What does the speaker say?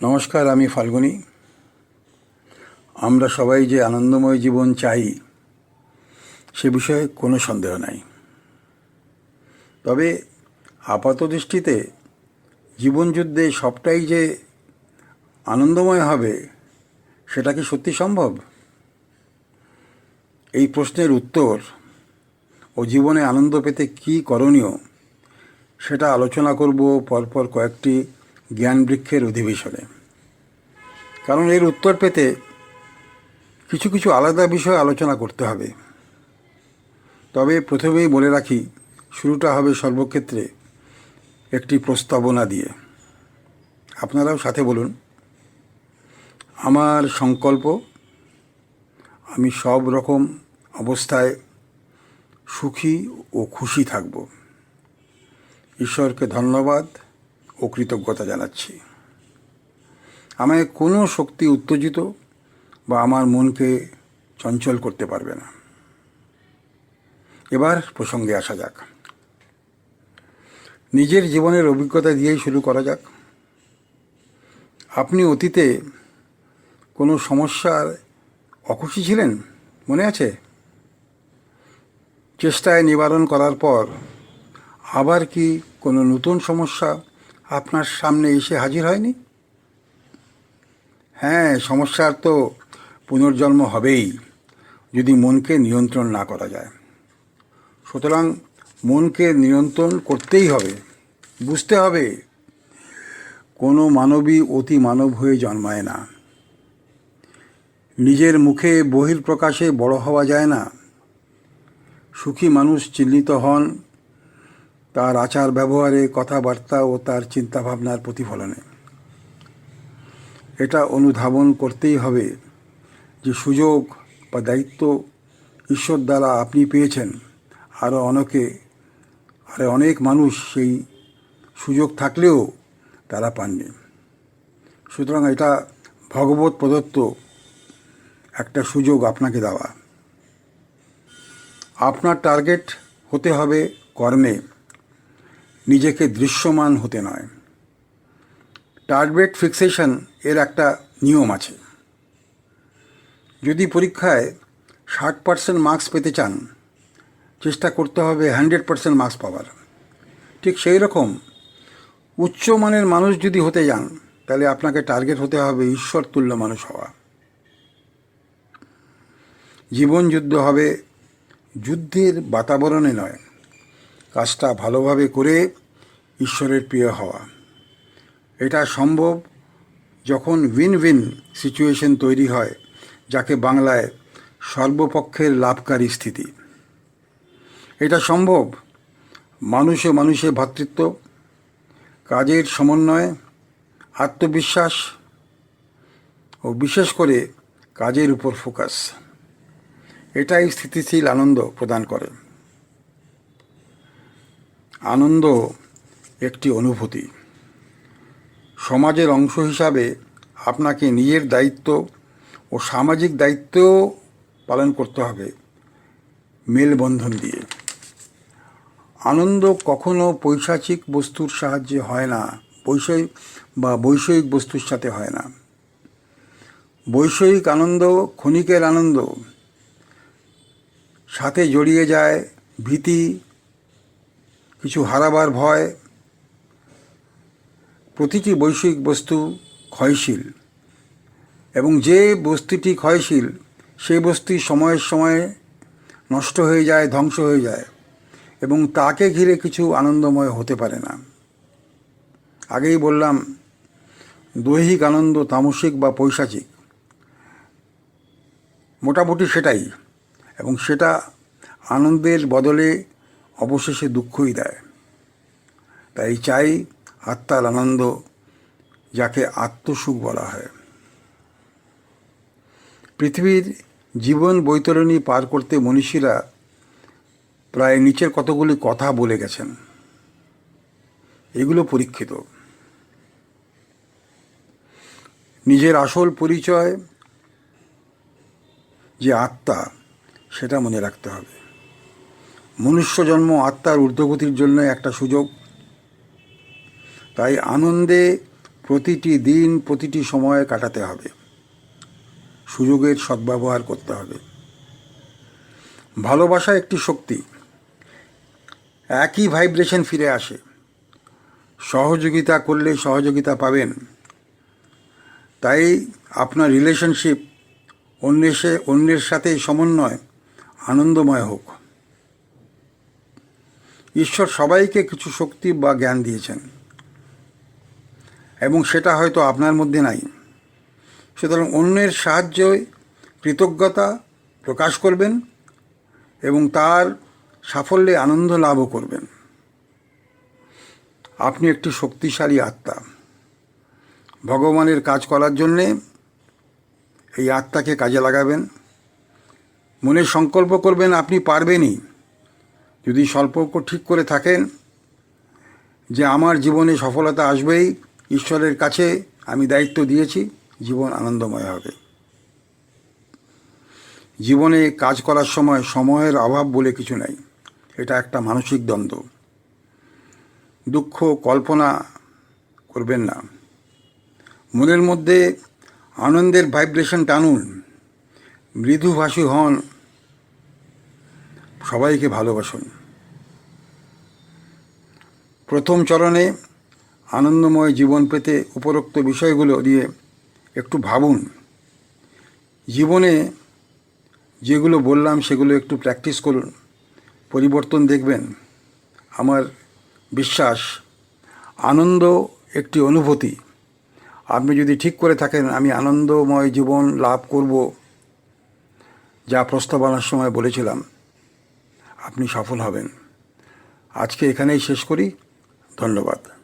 নমস্কার, আমি ফাল্গুনি। আমরা সবাই যে আনন্দময় জীবন চাই, সে বিষয়ে কোনো সন্দেহ নাই। তবে আপাত দৃষ্টিতে জীবনযুদ্ধে সবটাই যে আনন্দময় হবে, সেটা কি সত্যি সম্ভব? এই প্রশ্নের উত্তর ও জীবনে আনন্দ পেতে কী করণীয়, সেটা আলোচনা করব পরপর কয়েকটি জ্ঞান বৃক্ষের অধিবেশনে। কারণ এর উত্তর পেতে কিছু কিছু আলাদা বিষয় আলোচনা করতে হবে। তবে প্রথমেই বলে রাখি, শুরুটা হবে সর্বক্ষেত্রে একটি প্রস্তাবনা দিয়ে। আপনারাও সাথে বলুন, আমার সংকল্প, আমি সব রকম অবস্থায় সুখী ও খুশি থাকব। ঈশ্বরকে ধন্যবাদ। ও কৃতজ্ঞতা জানাচ্ছি। আমায় কোনো শক্তি উত্তেজিত বা আমার মনকে চঞ্চল করতে পারবে না। এবার প্রসঙ্গে আসা যাক। নিজের জীবনের অভিজ্ঞতা দিয়েই শুরু করা যাক। আপনি অতীতে কোনো সমস্যার অখুশি ছিলেন? মনে আছে? চেষ্টায় নিবারণ করার পর আবার কি কোনো নতুন সমস্যা আপনার সামনে এসে হাজির হয়নি? হ্যাঁ সমস্যার তো পুনর্জন্ম হবেই, যদি মনকে নিয়ন্ত্রণ না করা যায়। সুতরাং মনকে নিয়ন্ত্রণ করতেই হবে, বুঝতে হবে, কোনো মানবী অতি মানব হয়ে জন্মায় না। নিজের মুখে বহির্প্রকাশে বড় হওয়া যায় না। সুখী মানুষ চিহ্নিত হন তার আচার ব্যবহারে কথাবার্তা ও তার চিন্তাভাবনার প্রতিফলনে। এটা অনুধাবন করতেই হবে যে সুযোগ বা দায়িত্ব ঈশ্বর দ্বারা আপনি পেয়েছেন। আরও অনেকে আরও অনেক মানুষ সেই সুযোগ থাকলেও তারা পাননি। সুতরাং এটা ভগবত প্রদত্ত একটা সুযোগ আপনাকে দেওয়া। আপনার টার্গেট হতে হবে কর্মে। নিজেকে দৃশ্যমান হতে নয়। টার্গেট ফিক্সেশন এর একটা নিয়ম আছে। যদি পরীক্ষায় ষাট পার্সেন্ট মার্কস পেতে চান, চেষ্টা করতে হবে হান্ড্রেড পার্সেন্ট মার্কস পাওয়ার। ঠিক সেই রকম উচ্চমানের মানুষ যদি হতে যান, তাহলে আপনাকে টার্গেট হতে হবে ঈশ্বর তুল্য মানুষ হওয়া। জীবন যুদ্ধ হবে যুদ্ধের বাতাবরণে নয়। কাজটা ভালোভাবে করে ঈশ্বরের প্রিয় হওয়া। এটা সম্ভব যখন উইন উইন সিচুয়েশন তৈরি হয়, যাকে বাংলায় সর্বপক্ষের লাভকারী স্থিতি। এটা সম্ভব মানুষে মানুষে ভ্রাতৃত্ব কাজের সমন্বয়, আত্মবিশ্বাস ও বিশেষ করে কাজের উপর ফোকাস এটাই স্থিতিশীল আনন্দ প্রদান করে। আনন্দ একটি অনুভূতি। সমাজের অংশ হিসাবে আপনাকে নিজের দায়িত্ব ও সামাজিক দায়িত্বও পালন করতে হবে মেলবন্ধন দিয়ে। আনন্দ কখনো পৈশাচিক বস্তুর সাহায্যে হয় না বৈষয়িক বা বৈষয়িক বস্তুর সাথে হয় না। বৈষয়িক আনন্দ, ক্ষণিকের আনন্দ সাথে জড়িয়ে যায় ভীতি কিছু হারাবার ভয়। প্রতিটি বৈষয়িক বস্তু ক্ষয়শীল এবং যে বস্তুটি ক্ষয়শীল, সেই বস্তু সময়ের সময়ে নষ্ট হয়ে যায়, ধ্বংস হয়ে যায় এবং তাকে ঘিরে কিছু আনন্দময় হতে পারে না। আগেই বললাম, দৈহিক আনন্দ তামসিক বা পৈশাচিক। মোটামুটি সেটাই এবং সেটা আনন্দের বদলে অবশেষে দুঃখই দেয়। তাই চাই আত্মার আনন্দ যাকে আত্মসুখ বলা হয়। পৃথিবীর জীবন বৈতরণী পার করতে মনীষীরা প্রায় নিচের কতগুলি কথা বলে গেছেন। এগুলো পরীক্ষিত। নিজের আসল পরিচয় যে আত্মা, সেটা মনে রাখতে হবে। মনুষ্য জন্ম আত্মার ঊর্ধ্বগতির জন্য একটা সুযোগ তাই আনন্দে প্রতিটি দিন, প্রতিটি সময় কাটাতে হবে। সুযোগের সদ্ব্যবহার করতে হবে। ভালোবাসা একটি শক্তি। একই ভাইব্রেশন ফিরে আসে। সহযোগিতা করলে সহযোগিতা পাবেন। তাই আপনার রিলেশনশিপ অন্যের সে- অন্যের সাথে সমন্বয়, আনন্দময় হোক। ঈশ্বর সবাইকে কিছু শক্তি বা জ্ঞান দিয়েছেন। এবং সেটা হয়তো আপনার মধ্যে নাই। সুতরাং অন্যের সাহায্যে কৃতজ্ঞতা প্রকাশ করবেন এবং তার সাফল্যে আনন্দ লাভও করবেন। আপনি একটি শক্তিশালী আত্মা। ভগবানের কাজ করার জন্যে এই আত্মাকে কাজে লাগাবেন। মনে সংকল্প করবেন, আপনি পারবেনই। যদি সম্পর্ক ঠিক করে থাকেন যে আমার জীবনে সফলতা আসবেই ঈশ্বরের কাছে আমি দায়িত্ব দিয়েছি, জীবন আনন্দময় হবে। জীবনে কাজ করার সময় সময়ের অভাব বলে কিছু নাই, এটা একটা মানসিক দ্বন্দ্ব। দুঃখ, কল্পনা করবেন না। মনের মধ্যে আনন্দের ভাইব্রেশন টানুন। মৃদুভাষী হন। সবাইকে ভালোবাসুন। প্রথম চরণে আনন্দময় জীবন পেতে উপরোক্ত বিষয়গুলো দিয়ে একটু ভাবুন। জীবনে যেগুলো বললাম সেগুলো একটু প্র্যাকটিস করুন। পরিবর্তন দেখবেন। আমার বিশ্বাস, আনন্দ একটি অনুভূতি। আপনি যদি ঠিক করে থাকেন, আমি আনন্দময় জীবন লাভ করব যা প্রস্তাবনার সময় বলেছিলাম। আপনি সফল হবেন। আজকে এখানেই শেষ করি। ধন্যবাদ।